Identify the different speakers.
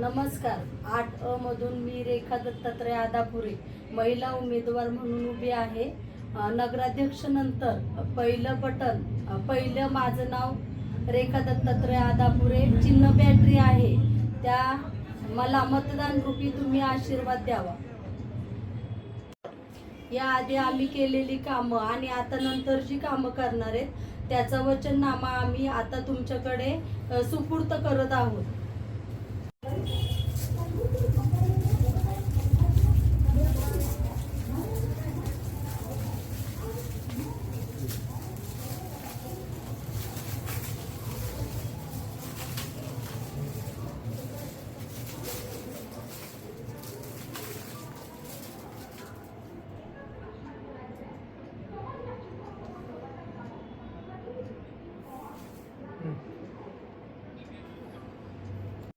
Speaker 1: नमस्कार. आठ अ मधून मी रेखा दत्तात्रय आदापुरे महिला उमेदवार म्हणून उभी आहे. नगराध्यक्ष नंतर पहिलं बटन पहिलं माझं नाव रेखा दत्तात्रय आदापुरे चिन्ह बॅटरी आहे. त्या मला मतदान रूपी तुम्ही आशीर्वाद द्यावा. याआधी आम्ही केलेली कामं आणि आता नंतर जी कामं करणार आहेत त्याचा वचननामा आम्ही आता तुमच्याकडे सुपूर्त करत आहोत. Mm.